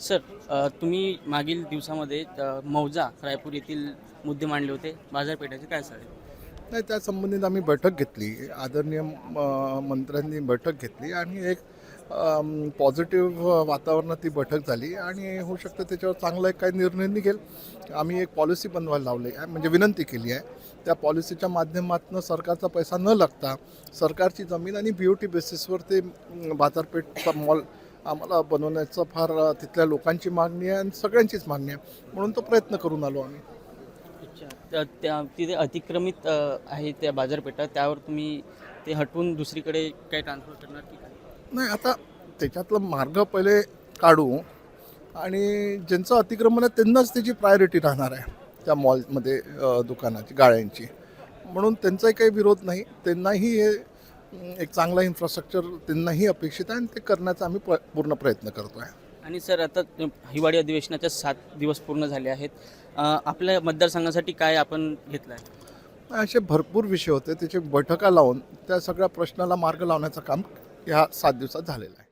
Sir तुम्ही मागील दिवसामध्ये मौजा रायपूर येथील मुद्दे मांडले होते. बाजारपेठाचे काय सर? नाही त्या संबंधित आम्ही बैठक घेतली. आदरणीय म- मंत्र्यांनी बैठक घेतली आणि एक पॉझिटिव्ह वातावरणात ती बैठक झाली आणि होऊ शकतं त्याच्यावर चांगला एक काही निर्णय निघेल. आम्ही एक पॉलिसी बनवायला लावली आहे म्हणजे विनंती केली आहे. त्या पॉलिसीच्या माध्यमातून सरकारचा पैसा न लागता सरकारची जमीन आणि बी ओ टी बेसिसवर ते बाजारपेठ मॉल आम्हाला बनवण्याचं फार तिथल्या लोकांची मागणी आहे आणि सगळ्यांचीच मागणी आहे. म्हणून तो प्रयत्न करून आलो आम्ही. अच्छा. त्या- तिथे अतिक्रमित आहे त्या बाजारपेठा त्यावर तुम्ही ते हटवून दुसरीकडे काय ट्रान्सफर करणार की काय? नाही आता त्याच्यातलं मार्ग पहिले काढू आणि ज्यांचं अतिक्रमण आहे त्यांनाच त्याची प्रायोरिटी राहणार आहे त्या मॉलमध्ये दुकानाची गाळ्यांची म्हणून त्यांचाही काही विरोध नाही. त्यांनाही हे एक चांगला इन्फ्रास्ट्रक्चर त्यांनाही अपेक्षित आहे आणि ते करण्याचा आम्ही प पूर्ण प्रयत्न करतो आहे आणि सर आता हिवाळी अधिवेशनाच्या सात दिवस पूर्ण झाले आहेत. आपल्या मतदारसंघासाठी काय आपण घेतलं आहे असे भरपूर विषय होते. त्याचे बैठका लावून त्या सगळ्या प्रश्नाला मार्ग लावण्याचं काम ह्या सात दिवसात झालेलं आहे.